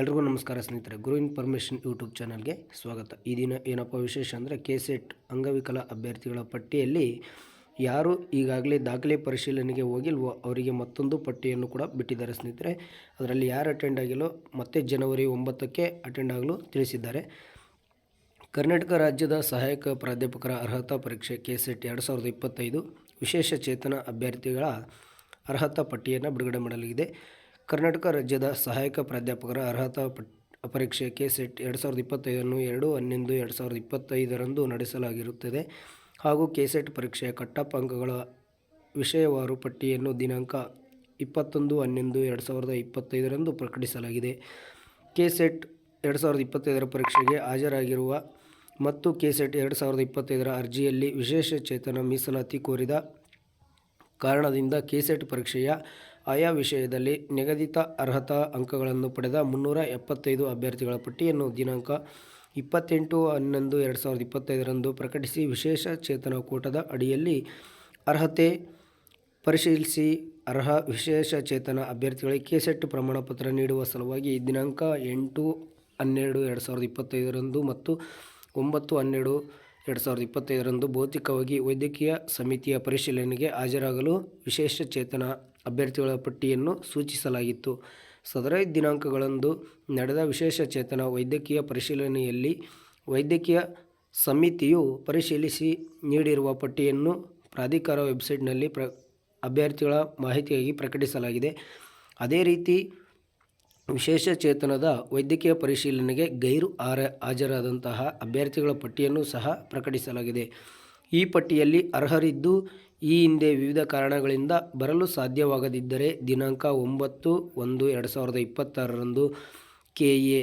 ಎಲ್ರಿಗೂ ನಮಸ್ಕಾರ ಸ್ನೇಹಿತರೆ, ಗುರು ಇನ್ಫಾರ್ಮೇಷನ್ ಯೂಟ್ಯೂಬ್ ಚಾನಲ್ಗೆ ಸ್ವಾಗತ. ಈ ದಿನ ಏನಪ್ಪ ವಿಶೇಷ ಅಂದರೆ ಕೆ ಸೆಟ್ ಅಂಗವಿಕಲ ಅಭ್ಯರ್ಥಿಗಳ ಪಟ್ಟಿಯಲ್ಲಿ ಯಾರು ಈಗಾಗಲೇ ದಾಖಲೆ ಪರಿಶೀಲನೆಗೆ ಹೋಗಿಲ್ವೋ ಅವರಿಗೆ ಮತ್ತೊಂದು ಪಟ್ಟಿಯನ್ನು ಕೂಡ ಬಿಟ್ಟಿದ್ದಾರೆ ಸ್ನೇಹಿತರೆ. ಅದರಲ್ಲಿ ಯಾರು ಅಟೆಂಡ್ ಆಗಿಲ್ಲೋ ಮತ್ತೆ ಜನವರಿ ಒಂಬತ್ತಕ್ಕೆ ಅಟೆಂಡ್ ಆಗಲು ತಿಳಿಸಿದ್ದಾರೆ. ಕರ್ನಾಟಕ ರಾಜ್ಯದ ಸಹಾಯಕ ಪ್ರಾಧ್ಯಾಪಕರ ಅರ್ಹತಾ ಪರೀಕ್ಷೆ ಕೆ ಸೆಟ್ ಎರಡು ಸಾವಿರದ ಇಪ್ಪತ್ತೈದು ವಿಶೇಷ ಚೇತನ ಅಭ್ಯರ್ಥಿಗಳ ಅರ್ಹತಾ ಪಟ್ಟಿಯನ್ನು ಬಿಡುಗಡೆ ಮಾಡಲಾಗಿದೆ. ಕರ್ನಾಟಕ ರಾಜ್ಯದ ಸಹಾಯಕ ಪ್ರಾಧ್ಯಾಪಕರ ಅರ್ಹತಾ ಪಟ್, ಪರೀಕ್ಷೆ ಕೆ ಸೆಟ್ ಎರಡು ಸಾವಿರದ ಇಪ್ಪತ್ತೈದನ್ನು ಎರಡು, ಹನ್ನೊಂದು, ಎರಡು ಸಾವಿರದ ಇಪ್ಪತ್ತೈದರಂದು ನಡೆಸಲಾಗಿರುತ್ತದೆ. ಹಾಗೂ ಕೆ ಸೆಟ್ ಪರೀಕ್ಷೆಯ ಕಟ್ಟಪ್ಪ ಅಂಕಗಳ ವಿಷಯವಾರು ಪಟ್ಟಿಯನ್ನು ದಿನಾಂಕ ಇಪ್ಪತ್ತೊಂದು, ಹನ್ನೊಂದು, ಎರಡು ಸಾವಿರದ ಇಪ್ಪತ್ತೈದರಂದು ಪ್ರಕಟಿಸಲಾಗಿದೆ. ಕೆ ಸೆಟ್ ಎರಡು ಸಾವಿರದ ಇಪ್ಪತ್ತೈದರ ಪರೀಕ್ಷೆಗೆ ಹಾಜರಾಗಿರುವ ಮತ್ತು ಕೆ ಸೆಟ್ ಎರಡು ಸಾವಿರದ ಇಪ್ಪತ್ತೈದರ ಅರ್ಜಿಯಲ್ಲಿ ವಿಶೇಷ ಚೇತನ ಮೀಸಲಾತಿ ಕೋರಿದ ಕಾರಣದಿಂದ ಕೆ ಸೆಟ್ ಪರೀಕ್ಷೆಯ ಆಯಾ ವಿಷಯದಲ್ಲಿ ನಿಗದಿತ ಅರ್ಹತಾ ಅಂಕಗಳನ್ನು ಪಡೆದ ಮುನ್ನೂರ ಎಪ್ಪತ್ತೈದು ಅಭ್ಯರ್ಥಿಗಳ ಪಟ್ಟಿಯನ್ನು ದಿನಾಂಕ ಇಪ್ಪತ್ತೆಂಟು ಹನ್ನೊಂದು ಎರಡು ಸಾವಿರದ ಇಪ್ಪತ್ತೈದರಂದು ಪ್ರಕಟಿಸಿ ವಿಶೇಷ ಚೇತನ ಕೂಟದ ಅಡಿಯಲ್ಲಿ ಅರ್ಹತೆ ಪರಿಶೀಲಿಸಿ ಅರ್ಹ ವಿಶೇಷ ಚೇತನ ಅಭ್ಯರ್ಥಿಗಳಿಗೆ ಕೆಸೆಟ್ ಪ್ರಮಾಣಪತ್ರ ನೀಡುವ ಸಲುವಾಗಿ ದಿನಾಂಕ ಎಂಟು ಹನ್ನೆರಡು ಎರಡು ಸಾವಿರದ ಇಪ್ಪತ್ತೈದರಂದು ಮತ್ತು ಒಂಬತ್ತು ಹನ್ನೆರಡು ಎರಡು ಸಾವಿರದ ಇಪ್ಪತ್ತೈದರಂದು ಭೌತಿಕವಾಗಿ ವೈದ್ಯಕೀಯ ಸಮಿತಿಯ ಪರಿಶೀಲನೆಗೆ ಹಾಜರಾಗಲು ವಿಶೇಷ ಚೇತನ ಅಭ್ಯರ್ಥಿಗಳ ಪಟ್ಟಿಯನ್ನು ಸೂಚಿಸಲಾಗಿತ್ತು. ಸದರ ದಿನಾಂಕಗಳಂದು ನಡೆದ ವಿಶೇಷ ಚೇತನ ವೈದ್ಯಕೀಯ ಪರಿಶೀಲನೆಯಲ್ಲಿ ವೈದ್ಯಕೀಯ ಸಮಿತಿಯು ಪರಿಶೀಲಿಸಿ ನೀಡಿರುವ ಪಟ್ಟಿಯನ್ನು ಪ್ರಾಧಿಕಾರ ವೆಬ್ಸೈಟ್ನಲ್ಲಿ ಪ್ರ, ಅಭ್ಯರ್ಥಿಗಳ ಮಾಹಿತಿಯಾಗಿ ಪ್ರಕಟಿಸಲಾಗಿದೆ. ಅದೇ ರೀತಿ ವಿಶೇಷ ಚೇತನದ ವೈದ್ಯಕೀಯ ಪರಿಶೀಲನೆಗೆ ಗೈರು ಆರ, ಹಾಜರಾದಂತಹ ಅಭ್ಯರ್ಥಿಗಳ ಪಟ್ಟಿಯನ್ನು ಸಹ ಪ್ರಕಟಿಸಲಾಗಿದೆ. ಈ ಪಟ್ಟಿಯಲ್ಲಿ ಅರ್ಹರಿದ್ದು ಈ ಹಿಂದೆ ವಿವಿಧ ಕಾರಣಗಳಿಂದ ಬರಲು ಸಾಧ್ಯವಾಗದಿದ್ದರೆ ದಿನಾಂಕ ಒಂಬತ್ತು ಒಂದು ಎರಡು ಸಾವಿರದ ಇಪ್ಪತ್ತಾರರಂದು ಕೆ ಎ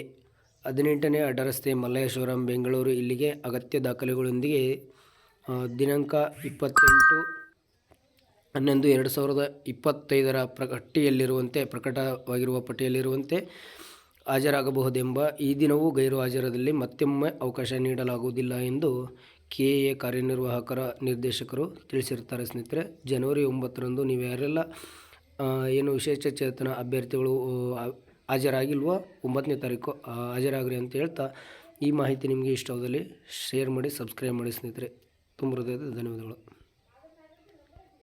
ಹದಿನೆಂಟನೇ ಅಡ್ಡರಸ್ತೆ ಮಲ್ಲೇಶ್ವರಂ, ಬೆಂಗಳೂರು ಇಲ್ಲಿಗೆ ಅಗತ್ಯ ದಾಖಲೆಗಳೊಂದಿಗೆ ದಿನಾಂಕ ಇಪ್ಪತ್ತೆಂಟು ಹನ್ನೊಂದು ಎರಡು ಸಾವಿರದ ಇಪ್ಪತ್ತೈದರ ಪಟ್ಟಿಯಲ್ಲಿರುವಂತೆ ಪ್ರಕಟವಾಗಿರುವ ಪಟ್ಟಿಯಲ್ಲಿರುವಂತೆ ಹಾಜರಾಗಬಹುದೆಂಬ ಈ ದಿನವೂ ಗೈರು ಹಾಜರದಲ್ಲಿ ಮತ್ತೊಮ್ಮೆ ಅವಕಾಶ ನೀಡಲಾಗುವುದಿಲ್ಲ ಎಂದು ಕೆ ಎ ಕಾರ್ಯನಿರ್ವಾಹಕರ ನಿರ್ದೇಶಕರು ತಿಳಿಸಿರ್ತಾರೆ ಸ್ನೇಹಿತರೆ, ಜನವರಿ ಒಂಬತ್ತರಂದು ನೀವು ಯಾರೆಲ್ಲ ಏನು ವಿಶೇಷ ಚೇತನ ಅಭ್ಯರ್ಥಿಗಳು ಹಾಜರಾಗಿಲ್ವೋ ಒಂಬತ್ತನೇ ತಾರೀಕು ಹಾಜರಾಗ್ರಿ ಅಂತ ಹೇಳ್ತಾ ಈ ಮಾಹಿತಿ ನಿಮಗೆ ಇಷ್ಟವಾದಲ್ಲಿ ಶೇರ್ ಮಾಡಿ, ಸಬ್ಸ್ಕ್ರೈಬ್ ಮಾಡಿ ಸ್ನೇಹಿತರೆ. ತುಂಬ ಹೃದಯದ ಧನ್ಯವಾದಗಳು.